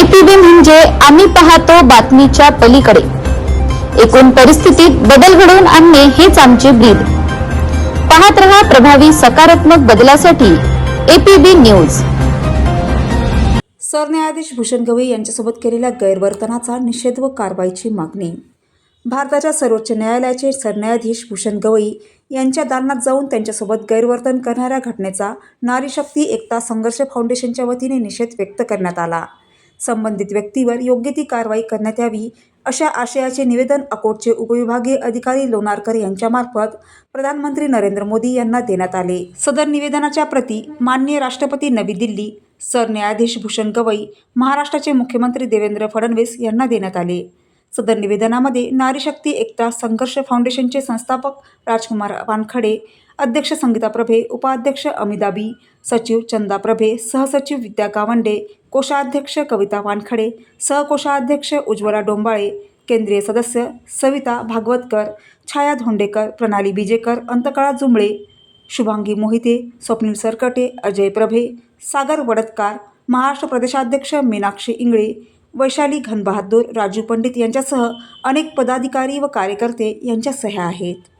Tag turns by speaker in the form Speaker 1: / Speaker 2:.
Speaker 1: APB म्हणजे आम्ही पाहतो बातमीच्या पलीकडे. एकूण परिस्थितीत बदल घडवून आणणे हेच आमचे ब्रीद. पाहत रहा प्रभावी सकारात्मक बदलासाठी एपीबी न्यूज.
Speaker 2: सरन्यायाधीश भूषण गवई यांच्यासोबत केलेल्या गैरवर्तनाचा निषेध व कारवाईची मागणी. भारताच्या सर्वोच्च न्यायालयाचे सरन्यायाधीश भूषण गवई यांच्या दालनात जाऊन त्यांच्यासोबत गैरवर्तन करणाऱ्या घटनेचा नारी शक्ती एकता संघर्ष फाउंडेशनच्या वतीने निषेध व्यक्त करण्यात आला. संबंधित व्यक्तीवर योग्य ती कारवाई करण्यात यावी अशा आशयाचे निवेदन अकोटचे उपविभागीय अधिकारी लोणारकर यांच्यामार्फत प्रधानमंत्री नरेंद्र मोदी यांना देण्यात आले. सदर निवेदनाच्या प्रती माननीय राष्ट्रपती नवी दिल्ली सरन्यायाधीश भूषण गवई महाराष्ट्राचे मुख्यमंत्री देवेंद्र फडणवीस यांना देण्यात आले. सदर निवेदनामध्ये नारीशक्ती एकता संघर्ष फाउंडेशनचे संस्थापक राजकुमार वानखडे अध्यक्ष संगीता प्रभे उपाध्यक्ष अमिताबी सचिव चंदा प्रभे सहसचिव विद्या गावंडे कोषाध्यक्ष कविता वानखडे सहकोषाध्यक्ष उज्ज्वला डोंबाळे केंद्रीय सदस्य सविता भागवतकर छाया धोंडेकर प्रणाली बिजेकर अंतकाळा जुंबळे शुभांगी मोहिते स्वप्नील सरकटे अजय प्रभे सागर वडतकार महाराष्ट्र प्रदेशाध्यक्ष मीनाक्षी इंगळे वैशाली घनबहादूर राजू पंडित यांच्यासह अनेक पदाधिकारी व कार्यकर्ते यांच्या सह्या आहेत.